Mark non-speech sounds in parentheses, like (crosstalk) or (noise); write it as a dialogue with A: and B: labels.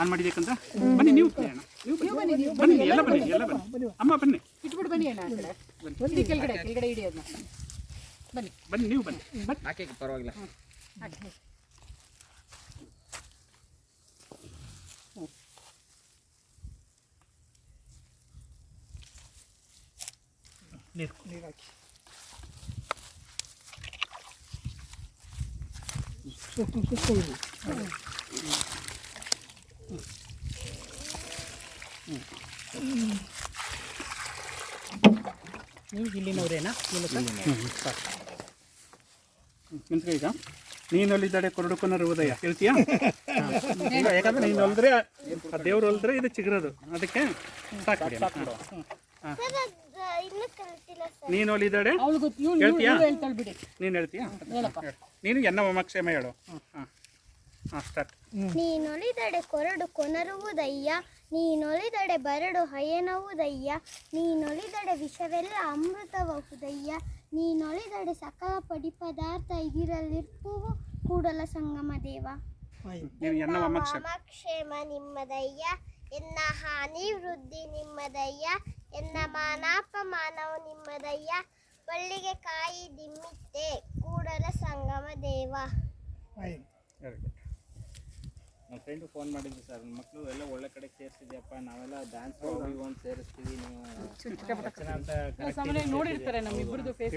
A: On ಮಾಡಿದೇಕಂತ? ಬನ್ನಿ ನೀವು ಅಣ್ಣ. ನೀವು ಬನ್ನಿ. ಬನ್ನಿ ಎಲ್ಲ ಬನ್ನಿ ಎಲ್ಲ ಬನ್ನಿ. ಅಮ್ಮ ಬನ್ನಿ.
B: ಇಟ್ಬಿಟ್ಟು ಬನ್ನಿ ಅಣ್ಣ ಬನ್ನಿ. ಕೆಳಗಡೆ ಕೆಳಗಡೆ ಇಡಿ ಅದನ್ನ ಬನ್ನಿ.
A: ಬನ್ನಿ ನೀವು ಬನ್ನಿ. ಬನ್ನಿ.
C: ಹಾಕಿ ಪರವಾಗಿಲ್ಲ.
A: ನೀರು ನೀರು ಹಾಕಿ.
B: ನೀವು ಇಲ್ಲಿನವರೇನಾ? ಮೂಲಕ
A: ಮೆಣಸಿನ ಈಗ. ನೀನು ಅಲ್ಲಿದ್ದಾಳೆ ಕೊರಡುಕೊನರು ಉದಯ ಹೇಳ್ತೀಯಾ? (laughs) ಯಾಕಂದ್ರೆ ನೀನು ಅಲ್ದ್ರೆ ಆ ದೇವ್ರು ಅಲ್ದ್ರೆ ಇದು ಚಿಗರದು. ಅದಕ್ಕೆ ಸಾಕು ಹಾಂ ನೀನು ಒಲಿದಡೆ
B: ಅವಳು ಗೊತ್ತು ಇವಳು
A: ಹೇಳ್ತೀಯಾ?
B: ಹೇಳ್ತಾಳೆ ಬಿಡಿ.
A: ನೀನು ಹೇಳ್ತೀಯಾ?
B: ಹೇಳಪ್ಪ.
A: ನೀನು ಎನ್ನ ಕ್ಷೇಮ ಹೇಳು. ಹಾಂ ಹಾಂ ಸ್ಟಾರ್ಟ್
D: ನೀನೊಲಿದಡೆ ಕೊರಡು ಕೊನರುವುದಯ್ಯ. ನೀನೊಲಿದಡೆ ಬರಡು ಹಯನವುದಯ್ಯ. ನೀನೊಲಿದಡೆ ವಿಷವೆಲ್ಲ ಅಮೃತವಹುದಯ್ಯ ನೀನೊಲಿದಡೆ ಸಕಲ ಪಡಿ ಪದಾರ್ಥ ಇದಿರಲಿರ್ಪುವು ಕೂಡಲ ಸಂಗಮ ದೇವ.
A: ನೀನು
D: ಕ್ಷೇಮ ನಿಮ್ಮದಯ್ಯ. ಎನ್ನ ಹಾನಿ ವೃದ್ಧಿ ನಿಮ್ಮದಯ್ಯ. ಎನ್ನ ಮಾನಾಪಮಾನವು ನಿಮ್ಮದಯ್ಯ ಬಳ್ಳಿಗೆ ಕಾಯಿ ದಿಮ್ಮಿತ್ತೆ ಕೂಡಲ ಸಂಗಮ ದೇವ.
A: ವೆರಿ ಗುಡ್
C: ನಮ್ಮ ಫ್ರೆಂಡ್ ಫೋನ್ ಮಾಡಿದ್ವಿ ಸರ್ ಮಕ್ಕಳು ಎಲ್ಲ ಒಳ್ಳೆ ಕಡೆ ಸೇರಿಸಿದ್ಯಪ್ಪ. ನಾವೆಲ್ಲ ಡ್ಯಾನ್ಸ್ ಒಂದು ಸೇರಿಸ್ತೀವಿ ನೀವು ರಚನಾ ಅಂತ
B: ಸಾಮಾನ್ಯವಾಗಿ ನೋಡಿರ್ತಾರೆ ನಮ್ಮಿಬ್ಬರದು ಫೇಸ್